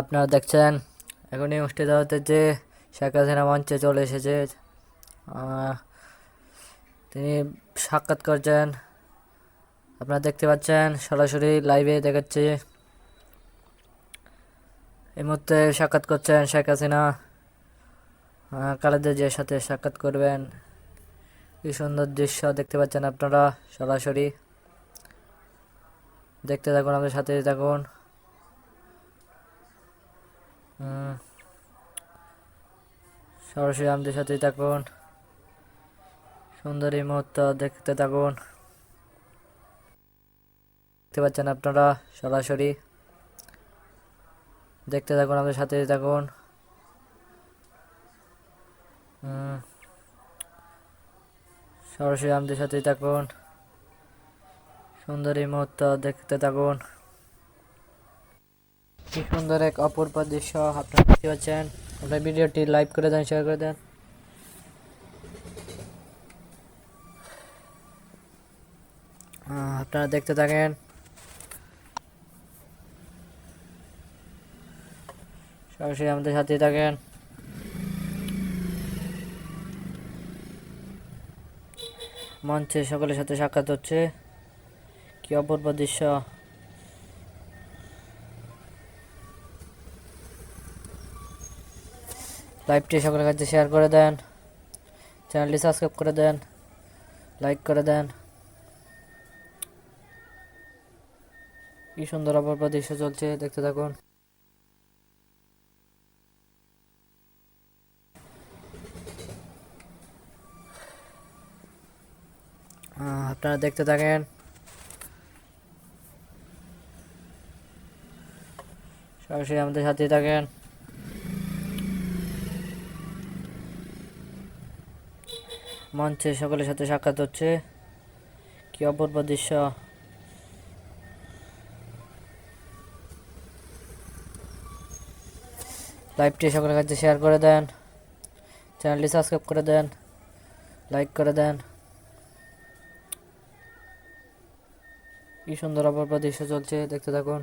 আপনারা দেখছেন এখনই অনুষ্ঠিত হতে যে শেখ হাসিনা মঞ্চে চলে এসেছে তিনি সাক্ষাৎ করছেন। আপনারা দেখতে পাচ্ছেন, সরাসরি লাইভে দেখাচ্ছে। এই মুহূর্তে সাক্ষাৎ করছেন শেখ হাসিনা। জিয়ার সাথে সাক্ষাৎ করবেন। কি সুন্দর দৃশ্য দেখতে পাচ্ছেন আপনারা সরাসরি। দেখতে থাকুন আমাদের সাথে থাকুন। সরাসরি আমাদের সাথেই থাকুন। সুন্দর মুহূর্ত দেখতে থাকুন। দেখতে পাচ্ছেন আপনারা সরাসরি। দেখতে থাকুন, আমাদের সাথেই থাকুন। সরাসরি আমাদের সাথেই থাকুন। সুন্দর মুহূর্ত দেখতে থাকুন। কি সুন্দর এক অপূর্ব দৃশ্য আপনারা দেখতে পাচ্ছেন। আপনার ভিডিওটি লাইভ করে দেন শেয়ার করে দেন। আপনারা দেখতে থাকেন। সরাসরি আমাদের সাথে থাকেন। মঞ্চে সকলের সাথে সাক্ষাৎ হচ্ছে। কি অপূর্ব দৃশ্য। লাইভটি সকলের কাছে শেয়ার করে দেন। চ্যানেলটি সাবস্ক্রাইব করে দেন। লাইক করে দেন। কি সুন্দর অপূর্ব দৃশ্য চলছে, দেখতে থাকুন। আপনারা দেখতে থাকেন। সরাসরি আমাদের সাথে থাকেন। মঞ্চে সকলের সাথে সাক্ষাৎ হচ্ছে। কি অপূর্ব দৃশ্য। লাইভটি সকলের কাছে শেয়ার করে দেন। চ্যানেলটি সাবস্ক্রাইব করে দেন। লাইক করে দেন। কি সুন্দর অপূর্ব দৃশ্য চলছে, দেখতে থাকুন।